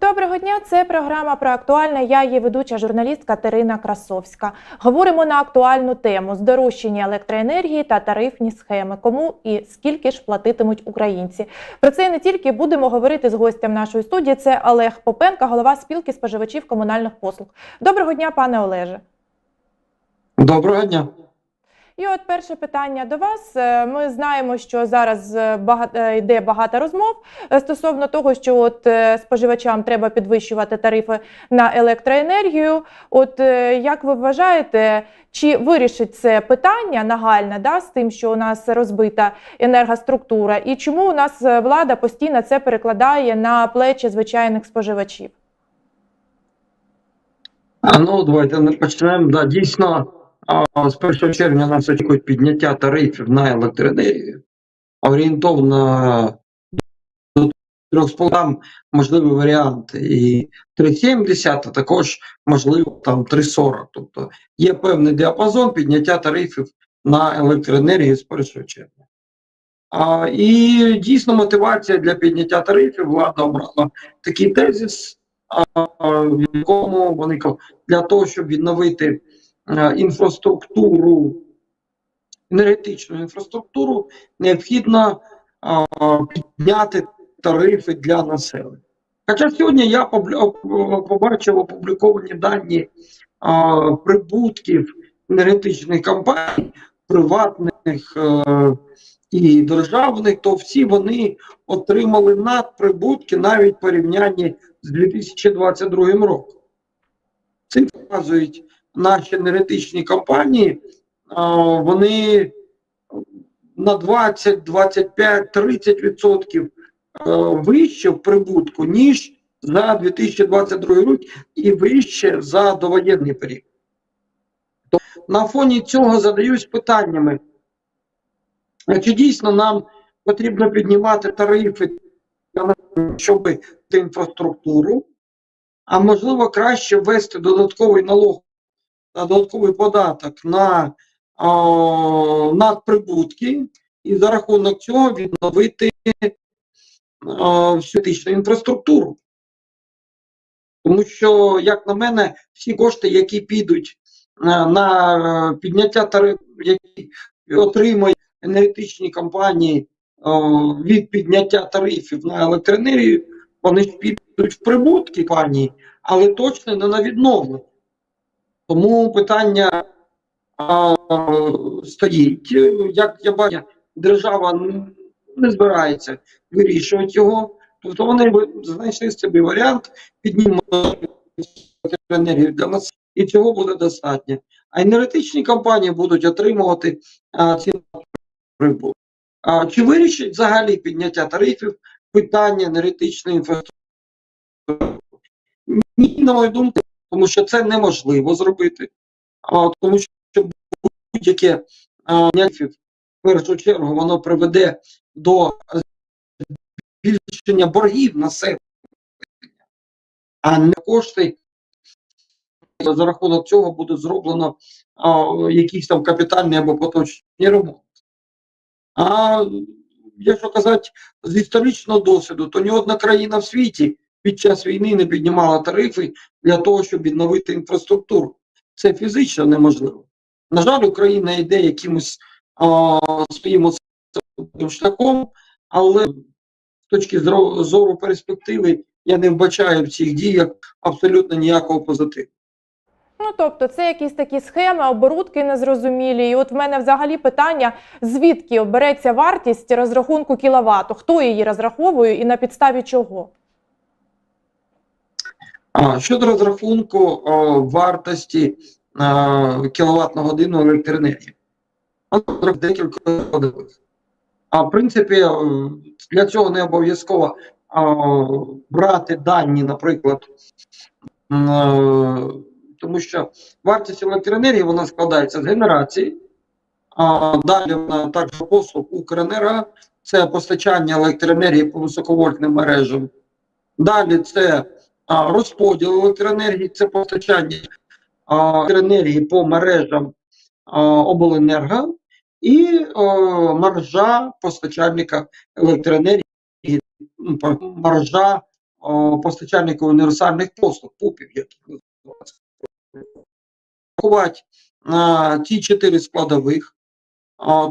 Доброго дня, це програма про актуальне. Я її ведуча журналістка Терина Красовська. Говоримо на актуальну тему здорожчання електроенергії та тарифні схеми. Кому і скільки ж платитимуть українці? Про це не тільки будемо говорити з гостем нашої студії. Це Олег Попенка, голова спілки споживачів комунальних послуг. Доброго дня, пане Олеже. Доброго дня. І от перше питання до вас. Е, Ми знаємо, що зараз е, е, йде багато розмов стосовно того, що от споживачам треба підвищувати тарифи на електроенергію. От як ви вважаєте, чи вирішить це питання нагальне да, з тим, що у нас розбита енергоструктура, і чому у нас влада постійно це перекладає на плечі звичайних споживачів? А ну давайте не почнемо. Да, дійсно, з 1 червня нас очікують підняття тарифів на електроенергію. Орієнтовно до 3,5 там можливий варіант і 3,70, а також можливо там 3,40. Тобто є певний діапазон підняття тарифів на електроенергію з 1 червня. А, і дійсно мотивація для підняття тарифів влада обрала такий тезис, а, в якому вони для того, щоб відновити інфраструктуру, енергетичну інфраструктуру, необхідно підняти тарифи для населення. Хоча сьогодні я побачив опубліковані дані прибутків енергетичних компаній, приватних е, і державних, то всі вони отримали надприбутки навіть порівнянні з 2022 роком. Це показують наші енергетичні компанії, вони на 20, 25, 30 відсотків е, вище в прибутку, ніж за 2022 рік і вище за довоєнний період. На фоні цього задаюсь питаннями, чи дійсно нам потрібно піднімати тарифи, щоб інфраструктуру, а можливо краще ввести додатковий налог додатковий податок на о, надприбутки і за рахунок цього відновити о, всю етичну інфраструктуру. Тому що, як на мене, всі кошти, які підуть е, на е, підняття тарифів, які отримають енергетичні компанії о, від підняття тарифів на електроенергію, вони підуть в прибутки компанії, але точно не на відновлення. Тому питання а, стоїть. Як я бачу, держава не збирається вирішувати його. Тобто вони знайшли собі варіант, піднімати енергію для нас, і цього буде достатньо. А енергетичні компанії будуть отримувати а, ці прибутки. А, чи вирішить взагалі підняття тарифів питання енергетичної інфраструктури? Ні, на мою думку, тому що це неможливо зробити. А, тому що будь-яке а, в першу чергу воно приведе до збільшення боргів населення, а не кошти. За рахунок цього буде зроблено а, якийсь там капітальний або поточний ремонт. А якщо казати з історичного досвіду, то ні одна країна в світі під час війни не піднімала тарифи для того, щоб відновити інфраструктуру. Це фізично неможливо. На жаль, Україна йде якимось а, своїм шляхом, але з точки зору перспективи я не вбачаю в цих діях абсолютно ніякого позитиву. Ну, тобто, це якісь такі схеми, оборудки незрозумілі. І от в мене взагалі питання: звідки береться вартість розрахунку кіловату? Хто її розраховує і на підставі чого? Щодо розрахунку вартості кіловат на годину електроенергії, Ну, декілька складових. А в принципі, для цього не обов'язково брати дані, наприклад, тому що вартість електроенергії вона складається з генерації, а далі вона також послуг Укренерго, це постачання електроенергії по високовольтним мережам. Далі це розподіл електроенергії, це постачання електроенергії по мережам обленерго і маржа постачальника електроенергії, маржа о, постачальників універсальних послуг, ПУПів, як їх називають, рахувати ті чотири складових,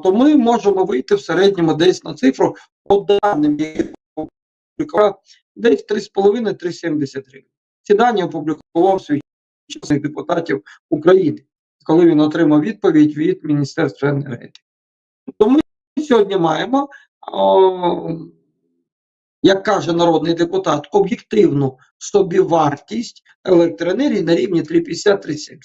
то ми можемо вийти в середньому десь на цифру по даним, які десь 3,5-3,70 гривень. Ці дані опублікував свій часних депутатів України, коли він отримав відповідь від Міністерства енергетики. Тобто ми сьогодні маємо, о, як каже народний депутат, об'єктивну собівартість електроенергії на рівні 3,50-3,70.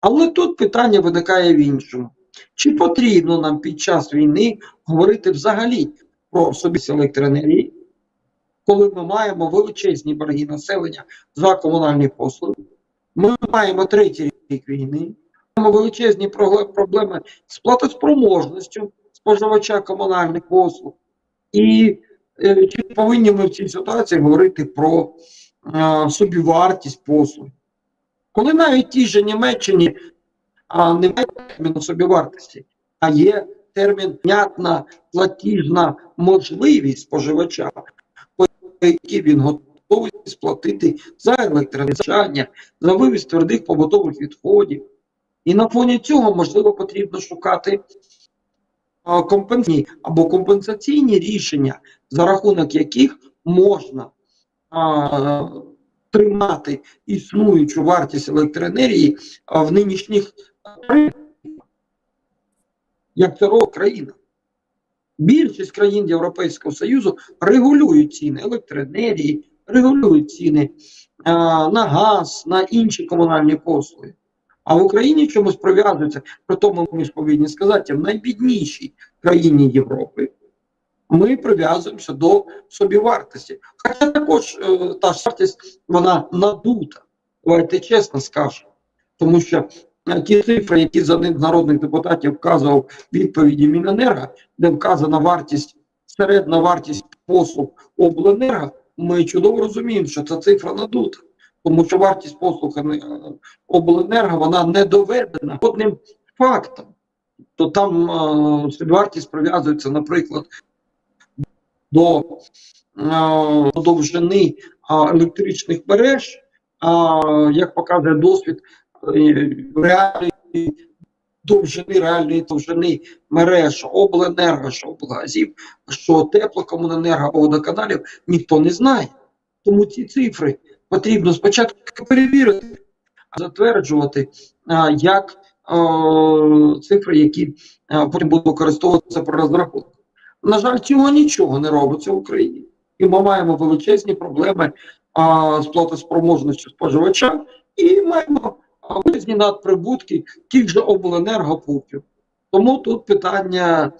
Але тут питання виникає в іншому. Чи потрібно нам під час війни говорити взагалі про собі електроенергії, коли ми маємо величезні борги населення за комунальні послуги? Ми маємо третій рік війни, маємо величезні проблеми з платоспроможністю споживача комунальних послуг. І е, чи повинні ми в цій ситуації говорити про е, собівартість послуг? Коли навіть ті ж Німеччині а, немає терміну собівартості, а є термін внятна платіжна можливість споживача, по якій він готовий сплатити за електроенергія, за вивіз твердих побутових відходів. І на фоні цього, можливо, потрібно шукати компенсаційні або компенсаційні рішення, за рахунок яких можна а, тримати існуючу вартість електроенергії в нинішніх як це робить країна. Більшість країн Європейського Союзу регулюють ціни електроенергії, регулюють ціни а, на газ, на інші комунальні послуги. А в Україні чомусь прив'язується, при тому ми повинні сказати, в найбіднішій країні Європи ми прив'язуємося до собівартості. Хоча також е, та ж вартість вона надута. Давайте чесно скажемо. Тому що е, ті цифри, які за ним народних депутатів вказував відповіді Міненерго, де вказана вартість, середня вартість послуг обленерго, ми чудово розуміємо, що ця цифра надута. Тому що вартість послуг е, обленерго вона не доведена одним фактом. То там е, вартість прив'язується, наприклад, до е, довжини електричних мереж, а, як показує досвід реальної довжини, реальної довжини мереж обленерго, що облгазів, що теплокомуненерго або водоканалів, ніхто не знає. Тому ці цифри потрібно спочатку перевірити, а затверджувати як а, цифри, які потім будуть використовуватися при розрахунку. На жаль, цього нічого не робиться в Україні. І ми маємо величезні проблеми а, з платоспроможністю споживача, і маємо величезні надприбутки тих же обленергопунктів. Тому тут питання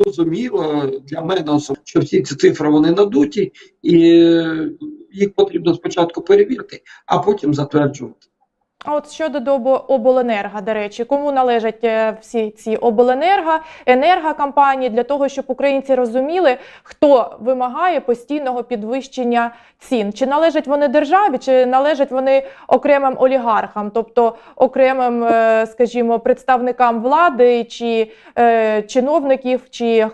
зрозуміло для мене що всі ці цифри вони надуті, і е, їх потрібно спочатку перевірити, а потім затверджувати. А от щодо обленерго, до речі, кому належать е, всі ці обленерго, енергокомпанії для того, щоб українці розуміли, хто вимагає постійного підвищення цін? Чи належать вони державі, чи належать вони окремим олігархам, тобто окремим, е, скажімо, представникам влади, чи е, чиновників, чи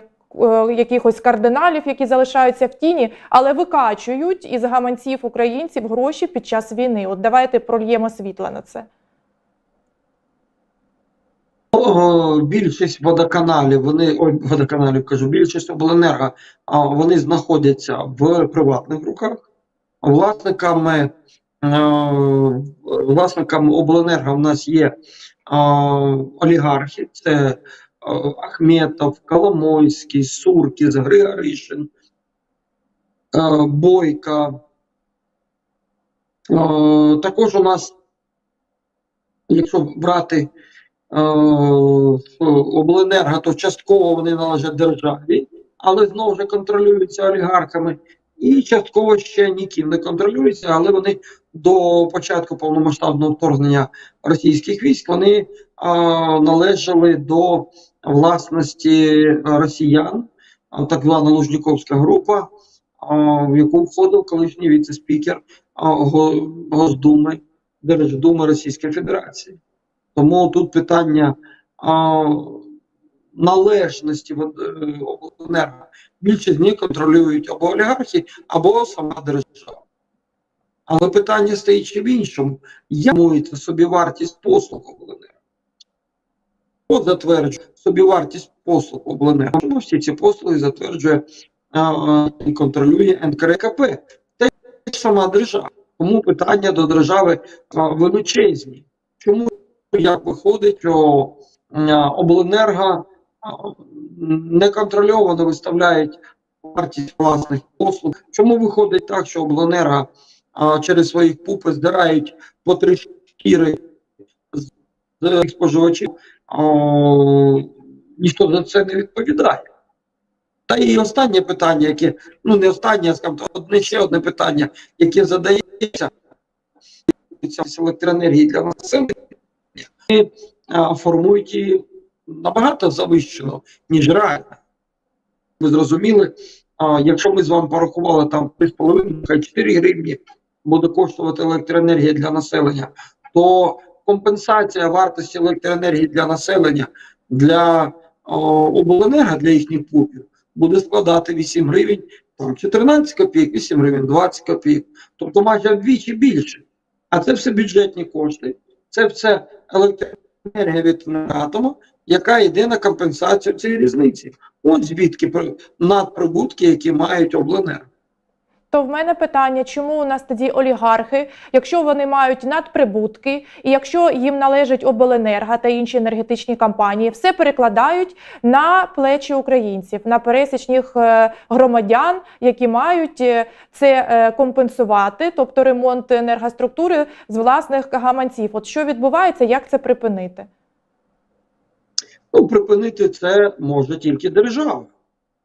якихось кардиналів, які залишаються в тіні, але викачують із гаманців українців гроші під час війни. От давайте прольємо світло на це. Більшість водоканалів, вони ой, водоканалів кажу, більшість обленерго, вони знаходяться в приватних руках. Власниками, е, власниками обленерго в нас є а, олігархи, це е, Ахметов, Коломойський, Суркіс, Григоришин, е, Бойка. Е, також у нас, якщо брати е, обленерго, то частково вони належать державі, але знову ж контролюються олігархами. І частково ще ніким не контролюються, але вони до початку повномасштабного вторгнення російських військ вони належали до власності росіян, так звана Лужніковська група, в яку входив колишній віце-спікер Госдуми, Держдуми Російської Федерації. Тому тут питання належності е, обленерго більшість з них контролюють або олігархи, або сама держава. Але питання стоїть ще в іншому. Як формується собівартість послуг обленерго? Хто затверджує собівартість послуг обленерго? Чому всі ці послуги затверджує і контролює НКРКП? Те ж сама держава. Тому питання до держави величезні. Чому як виходить, що обленерго неконтрольовано виставляють вартість власних послуг? Чому виходить так, що обленерго через своїх пупи здирають по три шкіри з споживачів? Ніхто за це не відповідає. Та і останнє питання, яке, ну не останнє, а скажімо, одне ще одне питання, яке задається електроенергії для населення, формують її набагато завищено, ніж реально. Ви зрозуміли, а, якщо ми з вами порахували там 3,5, хай 4 гривні буде коштувати електроенергія для населення, то компенсація вартості електроенергії для населення для обленерго, для їхніх пупів, буде складати 8 гривень, там 14 копійок, 8 гривень, 20 копійок, тобто майже вдвічі більше. А це все бюджетні кошти, це все електроенергія від атому, яка йде на компенсацію цієї різниці. От звідки при- надприбутки, які мають обленерго. То в мене питання, чому у нас тоді олігархи, якщо вони мають надприбутки, і якщо їм належить обленерго та інші енергетичні компанії, все перекладають на плечі українців, на пересічних е, громадян, які мають е, це е, компенсувати, тобто ремонт енергоструктури з власних гаманців. От що відбувається, як це припинити? Ну, припинити це може тільки держава.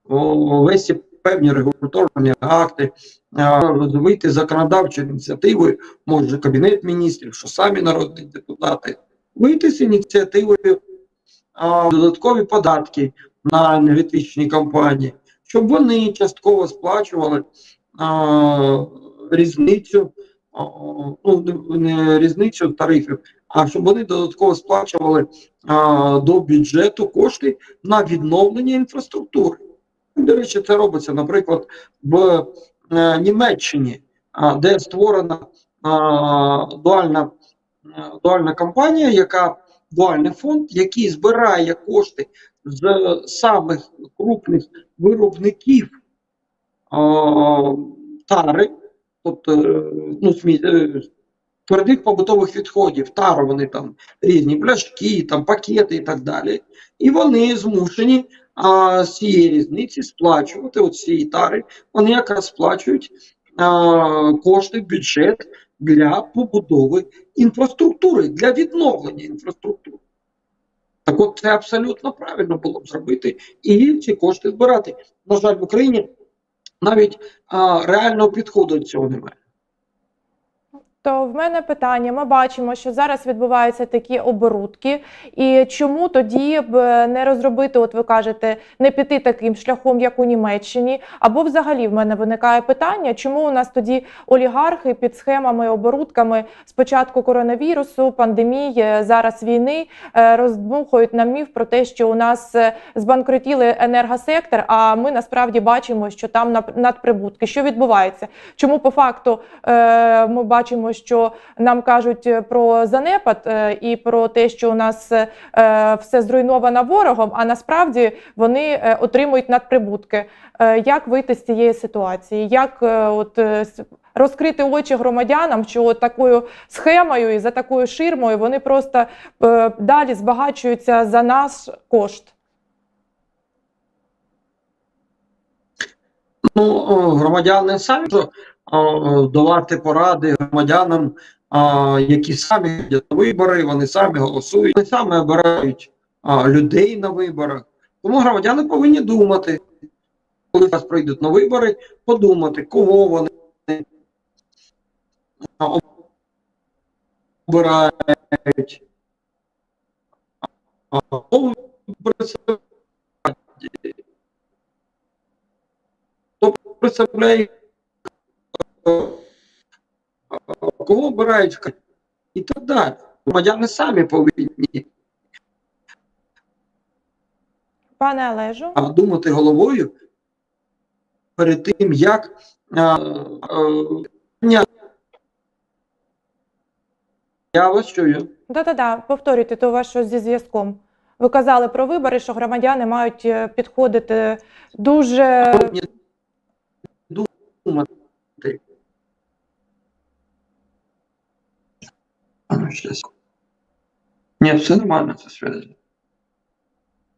Весь певні регуляторні акти, а, розвити законодавчою ініціативою, може Кабінет міністрів, що самі народні депутати, вийти з ініціативою а, додаткові податки на енергетичні компанії, щоб вони частково сплачували а, різницю, а, ну, не різницю тарифів, а щоб вони додатково сплачували а, до бюджету кошти на відновлення інфраструктури. До речі, це робиться, наприклад, в е, Німеччині, де створена дуальна, е, дуальна компанія, яка дуальний фонд, який збирає кошти з самих крупних виробників тари, тобто е, ну, твердих побутових відходів, тару вони там різні пляшки, там пакети і так далі. І вони змушені а, цієї різниці сплачувати, цієї тари, вони якраз сплачують а, кошти бюджет для побудови інфраструктури, для відновлення інфраструктури. Так от це абсолютно правильно було б зробити і ці кошти збирати. На жаль, в Україні навіть а, реального підходу до цього немає. То в мене питання: ми бачимо, що зараз відбуваються такі оборудки, і чому тоді б е, не розробити, от ви кажете, не піти таким шляхом, як у Німеччині, або взагалі в мене виникає питання, чому у нас тоді олігархи під схемами, оборудками спочатку коронавірусу, пандемії, зараз війни е, роздмухують нам міф про те, що у нас е, збанкрутіли енергосектор, а ми насправді бачимо, що там надприбутки. Що відбувається? Чому по факту е, ми бачимо, що нам кажуть е, про занепад е, і про те, що у нас е, все зруйновано ворогом, а насправді вони отримують надприбутки. Як вийти з цієї ситуації? Як от розкрити очі громадянам, що такою схемою і за такою ширмою вони просто далі збагачуються за наш кошт? Ну, громадяни самі давати поради громадянам, які самі йдуть на вибори, вони самі голосують, вони самі обирають людей на виборах. Тому громадяни повинні думати, коли зараз прийдуть на вибори, подумати, кого вони обирають. Хто представляє кого обирають і так далі. Громадяни самі повинні Пане Олежу, а думати головою перед тим, як а, а, я вас чую. да-да-да, повторюйте, то у вас щось зі зв'язком. Ви казали про вибори, що громадяни мають е, підходити дуже думати. Ну. Ні, все нормально зі зв'язком.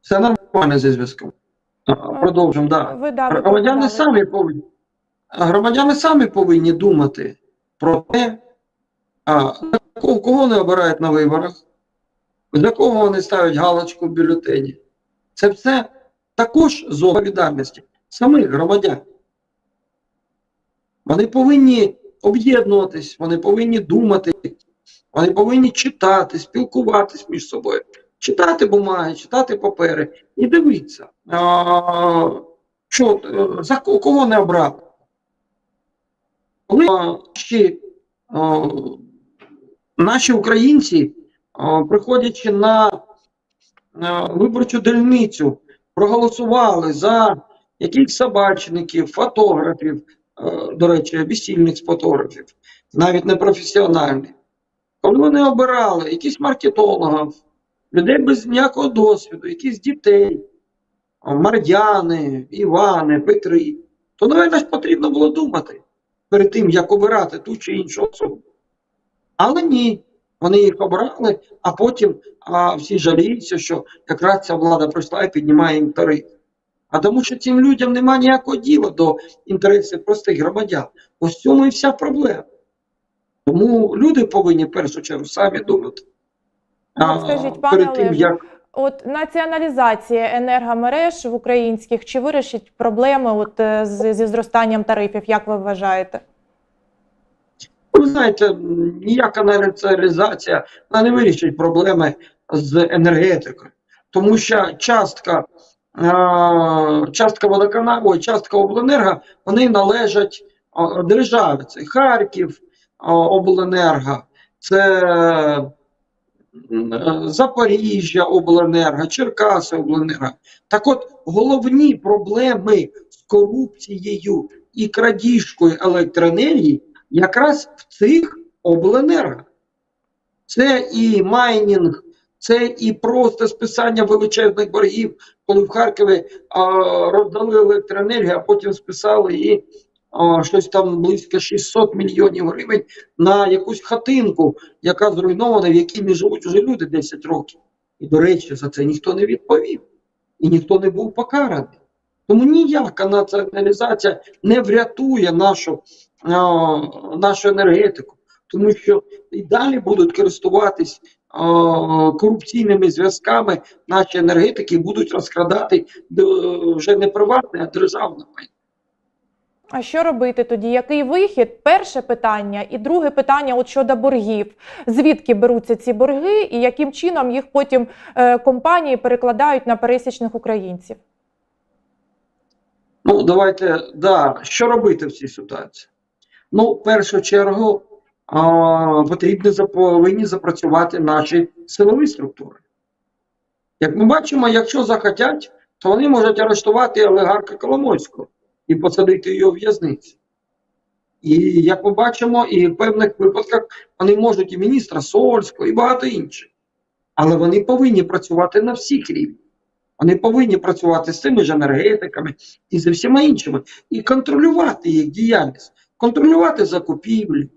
Все нормально зі зв'язком. Продовжимо, так. Да. Громадяни самі повинні. Громадяни самі повинні думати про те, а, кого, вони обирають на виборах, за кого вони ставлять галочку в бюлетені. Це все також з відповідальності самих громадян. Вони повинні об'єднуватись, вони повинні думати, вони повинні читати, спілкуватись між собою, читати бумаги, читати папери і дивитися, а, що, е, за кого не обрали. Коли ще, наші українці, приходячи на виборчу дільницю, проголосували за якихось собачників, фотографів, е, до речі, весільних фотографів, навіть не професіональних. Коли вони обирали якісь маркетологів, людей без ніякого досвіду, якісь дітей, Мардяни, Івани, Петри, то, напевно, потрібно було думати перед тим, як обирати ту чи іншу особу. Але ні, вони їх обрали, а потім а, всі жаліються, що якраз ця влада прийшла і піднімає їм тариф. А тому що цим людям немає ніякого діла до інтересів простих громадян. Ось цьому і вся проблема. Тому люди повинні в першу чергу самі думати. От скажіть, пане перед тим, Олеже, як От націоналізація енергомереж в українських чи вирішить проблеми от е, з, зі зростанням тарифів, як ви вважаєте? Ви знаєте, ніяка націоналізація вона не вирішить проблеми з енергетикою, тому що частка, е, частка водоканалу частка обленерго вони належать державі. Це Харків обленерго, це е, Запоріжжя обленерго, Черкаси обленерго. Так от головні проблеми з корупцією і крадіжкою електроенергії якраз в цих обленерго. Це і майнінг, це і просто списання величезних боргів, коли в Харкові а, роздали електроенергію, а потім списали її щось там близько 600 мільйонів гривень на якусь хатинку, яка зруйнована, в якій не живуть вже люди 10 років. І, до речі, за це ніхто не відповів. І ніхто не був покараний. Тому ніяка націоналізація не врятує нашу нашу енергетику, тому що і далі будуть користуватись корупційними зв'язками наші енергетики будуть розкрадати е, вже не приватне, а державне майно. А що робити тоді? Який вихід? Перше питання, і друге питання от щодо боргів. Звідки беруться ці борги, і яким чином їх потім е, компанії перекладають на пересічних українців? Ну, давайте, да, що робити в цій ситуації? Ну, в першу чергу, а, потрібно повинні запрацювати наші силові структури. Як ми бачимо, якщо захотять, то вони можуть арештувати олігарха Коломойського і посадити його в в'язницю. І як ми бачимо, і в певних випадках вони можуть і міністра Сольського, і багато інших. Але вони повинні працювати на всіх рівнях. Вони повинні працювати з цими ж енергетиками і з всіма іншими, і контролювати їх діяльність, контролювати закупівлі.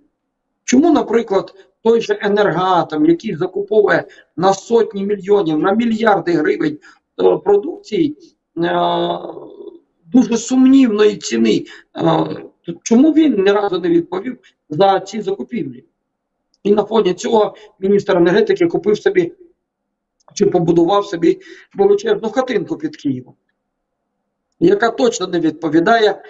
Чому, наприклад, той же енергатом, який закуповує на сотні мільйонів, на мільярди гривень е, продукції е, дуже сумнівної ціни, чому він ні разу не відповів за ці закупівлі? І на фоні цього міністр енергетики купив собі чи побудував собі величезну хатинку під Києвом, яка точно не відповідає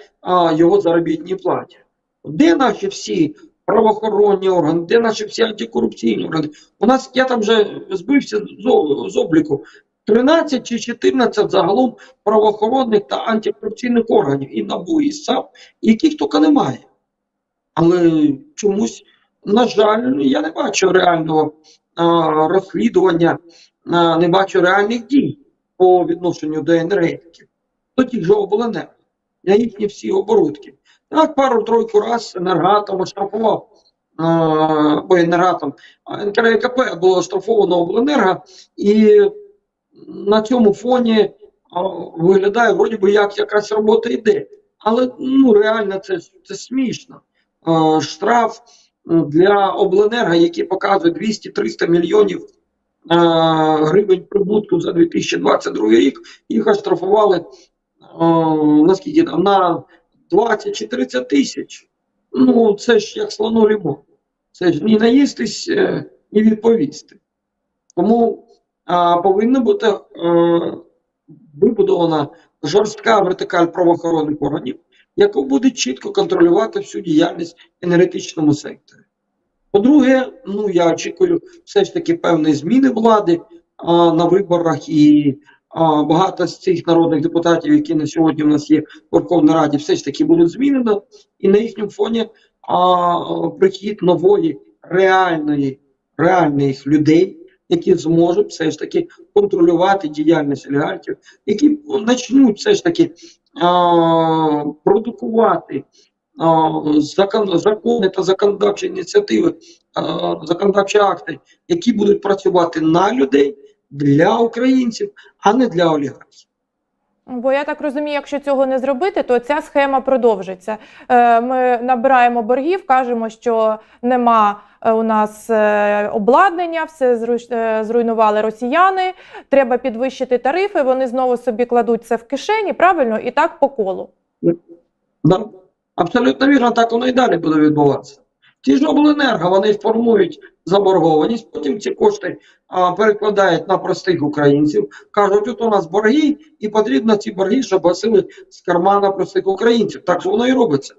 його заробітній платі. Де наші всі правоохоронні органи, де наші всі антикорупційні органи? У нас я там вже збився з обліку. 13 чи 14 загалом правоохоронних та антикорупційних органів і НАБУ, і САП, яких тільки немає. Але чомусь, на жаль, я не бачу реального а, розслідування, а, не бачу реальних дій по відношенню до енергетиків, до тих же обленерго, для їхні всі оборудки. Так, пару-тройку раз енергатом оштрафував, бо енергатом, НКРКП було оштрафовано обленерго, і на цьому фоні виглядає, вроді би, як якась робота йде. Але ну, реально це, це смішно. Штраф для обленерго, який показує 200-300 мільйонів гривень прибутку за 2022 рік, їх оштрафували наскільки там, на 20 чи 30 тисяч. Ну, це ж як слону ремонт. Це ж ні наїстись, е, ні відповісти. Тому повинна бути е, вибудована жорстка вертикаль правоохоронних органів, яка буде чітко контролювати всю діяльність енергетичному секторі. По-друге, ну я очікую все ж таки певної зміни влади а, на виборах, і а, багато з цих народних депутатів, які на сьогодні в нас є в Верховній Раді, все ж таки будуть змінені, і на їхньому фоні а, прихід нової реальної, реальних людей, які зможуть все ж таки контролювати діяльність олігархів, які почнуть все ж таки а, продукувати а, закон, закони та законодавчі ініціативи, а, законодавчі акти, які будуть працювати на людей для українців, а не для олігархів. Бо я так розумію, якщо цього не зробити, то ця схема продовжиться. Е, Ми набираємо боргів, кажемо, що нема у нас е, обладнання, все е, зруйнували росіяни. Треба підвищити тарифи. Вони знову собі кладуть це в кишені, правильно, і так по колу. Да. Абсолютно вірно, так воно і далі буде відбуватися. Ті ж обленерго вони формують заборгованість, потім ці кошти а, перекладають на простих українців, кажуть, от у нас борги, і потрібно ці борги, щоб гасили з кармана простих українців. Так же воно і робиться.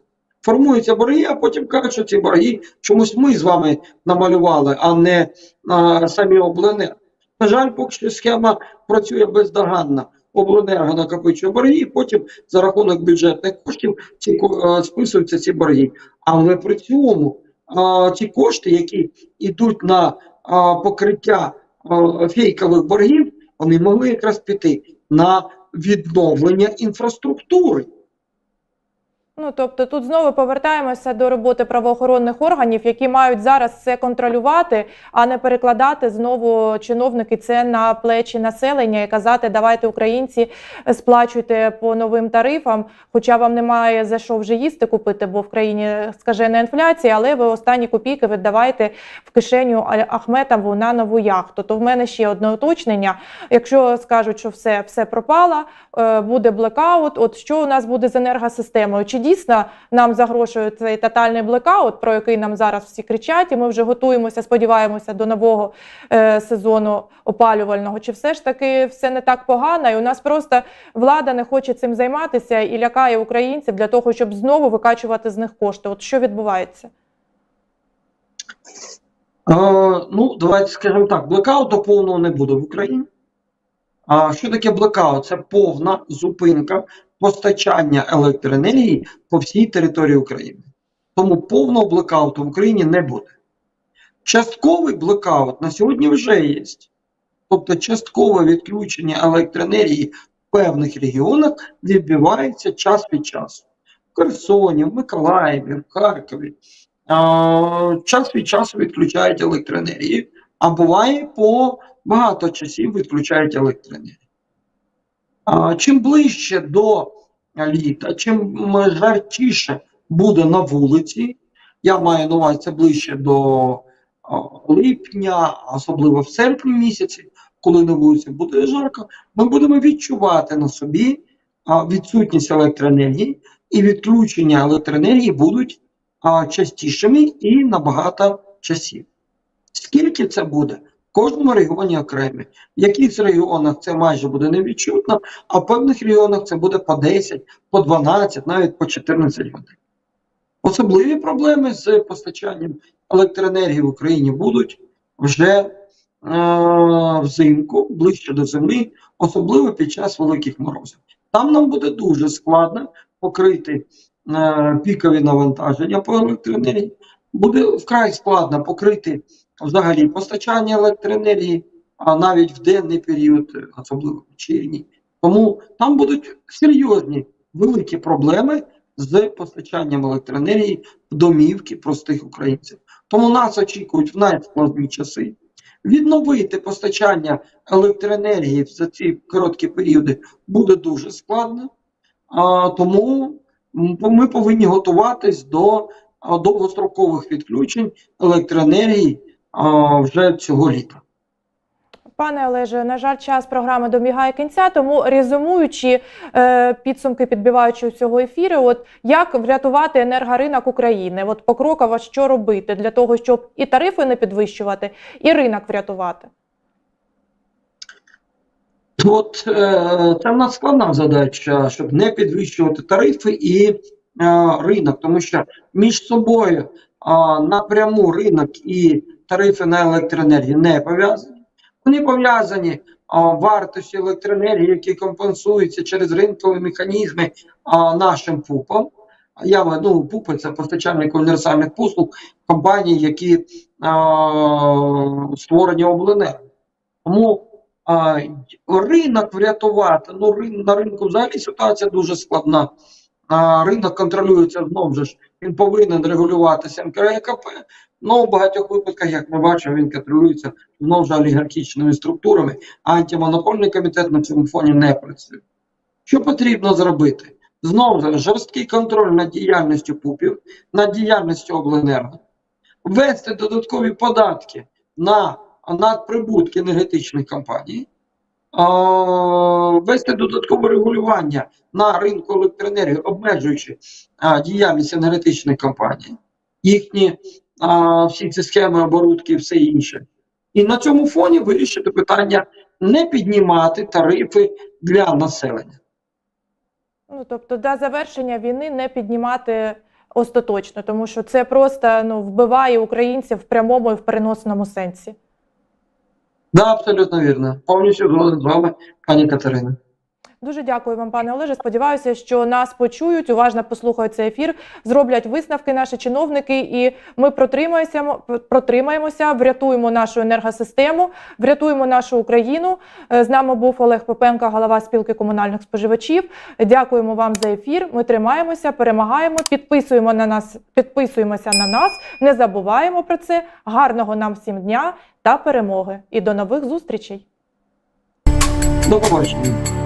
Формуються борги, а потім кажуть, що ці борги чомусь ми з вами намалювали, а не а, самі обленерго. На жаль, поки що схема працює бездоганно. Обленерго накопичує борги, потім за рахунок бюджетних коштів ці ко- е, списуються ці борги. Але при цьому а, ті кошти, які йдуть на а, покриття а, фейкових боргів, вони могли якраз піти на відновлення інфраструктури. Ну тобто тут знову повертаємося до роботи правоохоронних органів, які мають зараз це контролювати, а не перекладати знову чиновники це на плечі населення і казати, давайте українці сплачуйте по новим тарифам. Хоча вам немає за що вже їсти купити, бо в країні скажена інфляція, але ви останні копійки віддавайте в кишеню Ахметову на нову яхту. То в мене ще одне уточнення. Якщо скажуть, що все, все пропало, е, буде блекаут. От що у нас буде з енергосистемою? Чи дійсно нам загрошує цей тотальний блекаут, про який нам зараз всі кричать, і ми вже готуємося, сподіваємося до нового е, сезону опалювального? Чи все ж таки все не так погано? І у нас просто влада не хоче цим займатися і лякає українців для того, щоб знову викачувати з них кошти? От що відбувається? Е, ну, давайте скажемо так, блекауту повного не буде в Україні. А що таке блекаут? Це повна зупинка постачання електроенергії по всій території України. Тому повного блекауту в Україні не буде. Частковий блекаут на сьогодні вже є. Тобто часткове відключення електроенергії в певних регіонах відбувається час від часу. В Херсоні, в Миколаєві, в Харкові. А, час від часу відключають електроенергію, а буває по багато часів відключають електроенергію. Чим ближче до літа, чим жарчіше буде на вулиці, я маю на увазі це ближче до липня, особливо в серпні місяці, коли на вулиці буде жарко, ми будемо відчувати на собі відсутність електроенергії, і відключення електроенергії будуть частішими і на багато часів. Скільки це буде? Кожному регіоні окремі. В якихось регіонах це майже буде невідчутно, а в певних регіонах це буде по 10, по 12, навіть по 14 годин. Особливі проблеми з постачанням електроенергії в Україні будуть вже е, взимку, ближче до зими, особливо під час великих морозів. Там нам буде дуже складно покрити е, пікові навантаження по електроенергії. Буде вкрай складно покрити взагалі постачання електроенергії а навіть в денний період, особливо вечірній. Тому там будуть серйозні великі проблеми з постачанням електроенергії в домівки простих українців. Тому нас очікують в найскладні часи відновити постачання електроенергії за ці короткі періоди буде дуже складно. А, тому ми повинні готуватись до довгострокових відключень електроенергії а, вже цього літа. Пане Олеже, на жаль, час програми добігає кінця, тому резюмуючи е, підсумки, підбиваючи цього ефіру, от як врятувати енергоринок України? От покроково що робити для того, щоб і тарифи не підвищувати, і ринок врятувати? От е, це в нас складна задача, щоб не підвищувати тарифи і е, ринок, тому що між собою е, напряму ринок і тарифи на електроенергію не пов'язані. Вони пов'язані вартості електроенергії, які компенсуються через ринкові механізми е, нашим ПУПам. Я ну, ПУПи це постачальник універсальних послуг компаній, які е, створені обленерго. Тому а, ринок врятувати. Ну, рин- на ринку взагалі ситуація дуже складна. Ринок контролюється знову ж. Він повинен регулюватися НКРЕКП. Ну, в багатьох випадках, як ми бачимо, він контролюється знову ж олігархічними структурами, а антимонопольний комітет на цьому фоні не працює. Що потрібно зробити? Знову ж жорсткий контроль над діяльністю ПУПів, над діяльністю обленерго, ввести додаткові податки на надприбутки енергетичних компаній, а, ввести додаткове регулювання на ринку електроенергії, обмежуючи діяльність енергетичних компаній, їхні всі ці схеми оборудки і все інше. І на цьому фоні вирішити питання не піднімати тарифи для населення. Ну тобто, до завершення війни не піднімати остаточно, тому що це просто ну вбиває українців в прямому і в переносному сенсі. Да, абсолютно вірно. Повністю згоден з вами, пані Катерина. Дуже дякую вам, пане Олеже. Сподіваюся, що нас почують, уважно послухають цей ефір, зроблять висновки наші чиновники, і ми протримаємося, протримаємося, врятуємо нашу енергосистему, врятуємо нашу Україну. Е, З нами був Олег Попенко, голова спілки комунальних споживачів. Дякуємо вам за ефір. Ми тримаємося, перемагаємо. Підписуємо на нас, підписуємося на нас. Не забуваємо про це. Гарного нам всім дня та перемоги. І до нових зустрічей. До побачення.